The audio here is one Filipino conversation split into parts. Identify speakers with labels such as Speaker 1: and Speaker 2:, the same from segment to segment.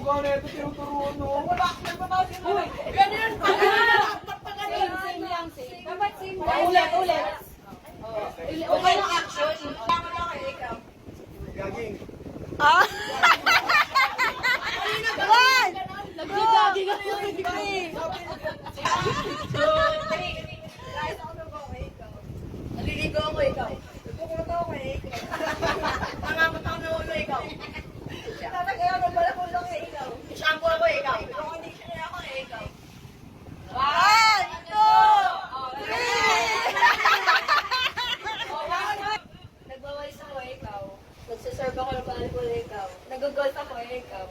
Speaker 1: na ito, tinuturuan mo.
Speaker 2: Wala akong nagbabasin mo. Ganyan pa. Same, same lang, same. Dapat same lang. Ulit, ulit. Okay lang action. Tama lang kayo, ikaw.
Speaker 1: Gaging.
Speaker 3: Ah! One!
Speaker 2: Nagsigagi ka po. Naliligo ako ikaw. Nagpupunta ako eh. Nangamot ako ng ulo ikaw. Tatagayan mo pala ko lang eh ikaw. Shampoo ako ikaw. Conditioner ako eh ikaw.
Speaker 3: One! Two!
Speaker 2: Nagwawalis ako eh ikaw. Nagsaserve ako ng volleyball eh ikaw. Ako eh ikaw.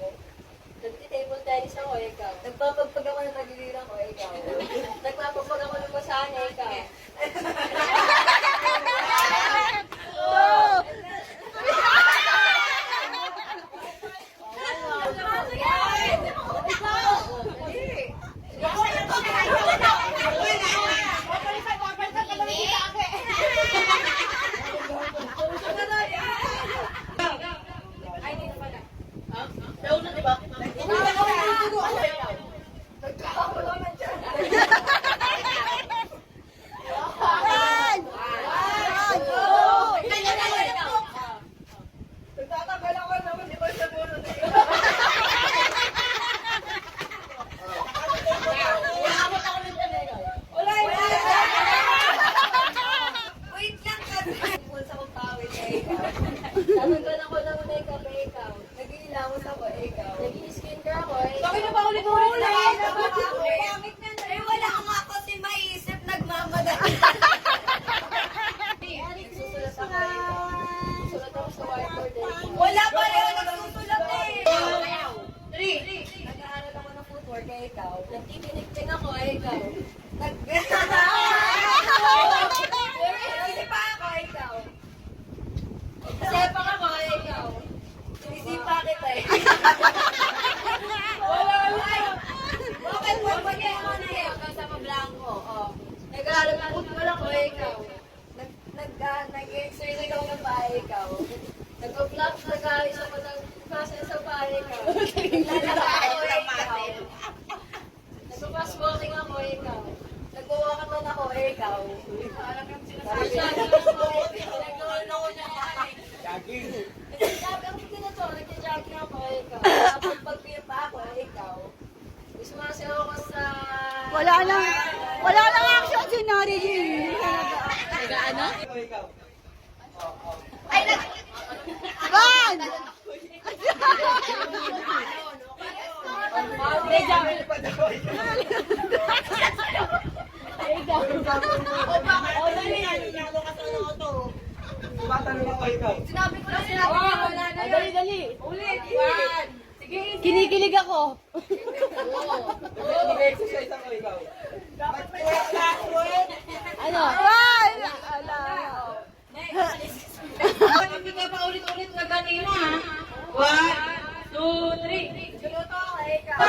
Speaker 2: Nagti-table tennis ako eh ikaw. Nagpapagpag ako ng tagiliran ko eh ikaw. Nagpapagpag ako ng basahan eh ikaw. Nauna, di ba?
Speaker 3: One! One! Two!
Speaker 2: Nagtatagal ako naman, di ba sa puno na Umaabot ako ng talaga. Wala yun. Wait lang kasi. Pulsa kong pawis eh, ikaw. Tatanggal ako ng makeup eh, ikaw. Nag-iilamos ako eh, ikaw. Nag-i-skincare ako eh. Bakit na ba ulit-ulit na? Pangit na na. Eh, wala ka nga kasi maisip. Nagmamadali. Susulat ako eh, ikaw. Susulat ako sa whiteboard eh. Wala pa rin ako nagsusulat eh. Three. Nag-aaral ako ng footwork eh, ikaw. Eh, ikaw. Sinisipa ako ikaw. Sepak ako eh, ikaw. Sinisipa kita eh. Wala. Bakit mo ba niya ako na eh? Kasama blanco. Oh. Nag-aaral football ako eh, ikaw. Nag, nag, ah, nag-exercise ako ng bahay, ikaw. Nag-vlog, nag-ayos ako ng klase sa bahay, ikaw. Naglalakad ako eh, ikaw. Nag-fast walking ako eh, ikaw. Nag-walkathon ako eh, ikaw. Nag-jogging ako eh, ikaw. Nag-roll ako ng bahay.
Speaker 1: Gaging.
Speaker 2: Nag-jogging ako ginagawa, nag-jogging ako eh, ikaw. Tapos pagpirpa ako eh, ikaw. Sumasayaw ako sa...
Speaker 3: Wala nang, wala nang action si?
Speaker 1: Ikaw, ikaw.
Speaker 2: Ay, nag...
Speaker 1: Ikaw.
Speaker 2: Sinabi ko na sinabi ko. Yun. Dali, dali. Ulit.
Speaker 3: Kinikilig ako.
Speaker 1: Mag-exercise ako ikaw.
Speaker 3: Ano? One! Ala.
Speaker 2: Hindi ka pa ulit-ulit na kanina. One, two, three. Luto ako, ikaw.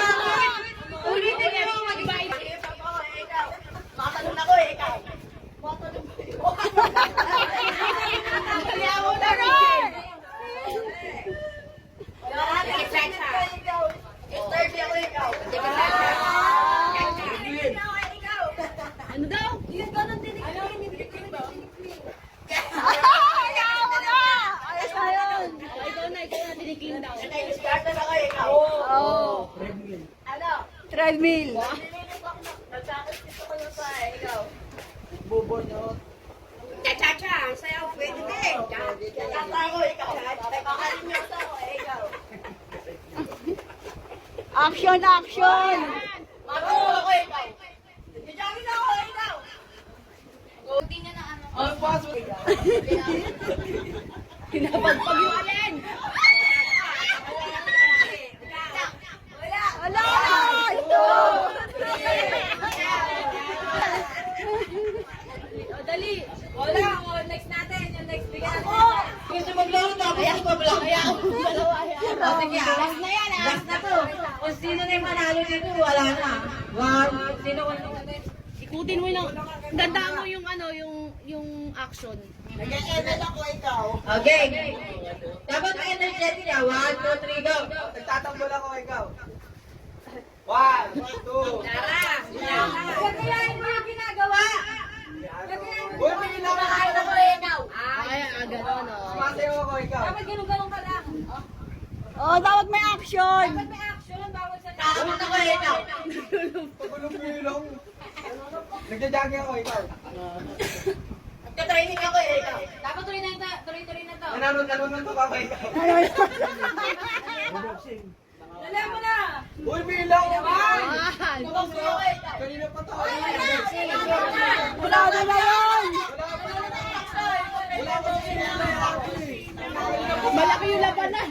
Speaker 2: 5 mil. Bubunot. Cha-cha-cha, sayaw, pwede ba eh. Cha-cha-cha ko, ikaw. Bakalan niyo sa ko, ikaw.
Speaker 3: Action, action!
Speaker 2: Magulo ko, ikaw. Jijangin ako, ikaw. Hindi niya na ano.
Speaker 1: Ang password.
Speaker 3: Pinapagpag yung alin.
Speaker 2: Wala. O, next natin. Yung next bigyan natin. Gusto maglaro tapos ako maglaro. Kaya ako dalawa. O, sige. Last na yan, ah. Last na to. Kung sino na yung manalo dito, wala na. One. Sino wala na?
Speaker 3: Ikutin mo lang. Gandaan mo yung ano, yung yung action.
Speaker 2: Okay.
Speaker 3: Dapat may energetic ka. One, two, three, go.
Speaker 1: Nagtatanggol ako, ikaw. One, two.
Speaker 3: Tara. Gagayahin mo yung ginagawa.
Speaker 1: Uy, may ginawa ka.
Speaker 3: Kumakain ako eh, ikaw.
Speaker 4: Ay, ah, gano'n, oh.
Speaker 1: Sumasayaw ako, ikaw.
Speaker 3: Dapat ganun-ganun ka lang.
Speaker 4: Oh, dapat may action.
Speaker 3: Dapat may action ang bawat sa Kakabot ako eh, ikaw.
Speaker 1: Pagulong-gulong. Nagja-jogging ako, ikaw.
Speaker 3: Nagka-training ako eh, ikaw. Dapat tuloy na ito. Tuloy-tuloy na to.
Speaker 1: Nanonood, nanonood ako, ikaw.
Speaker 3: Dala mo na.
Speaker 1: Uy, naman!
Speaker 3: Ako eh, ikaw.
Speaker 1: Kanina pa to.
Speaker 4: Wala na na.
Speaker 1: Wala pa. Wala pa.
Speaker 4: Malaki yung labanan.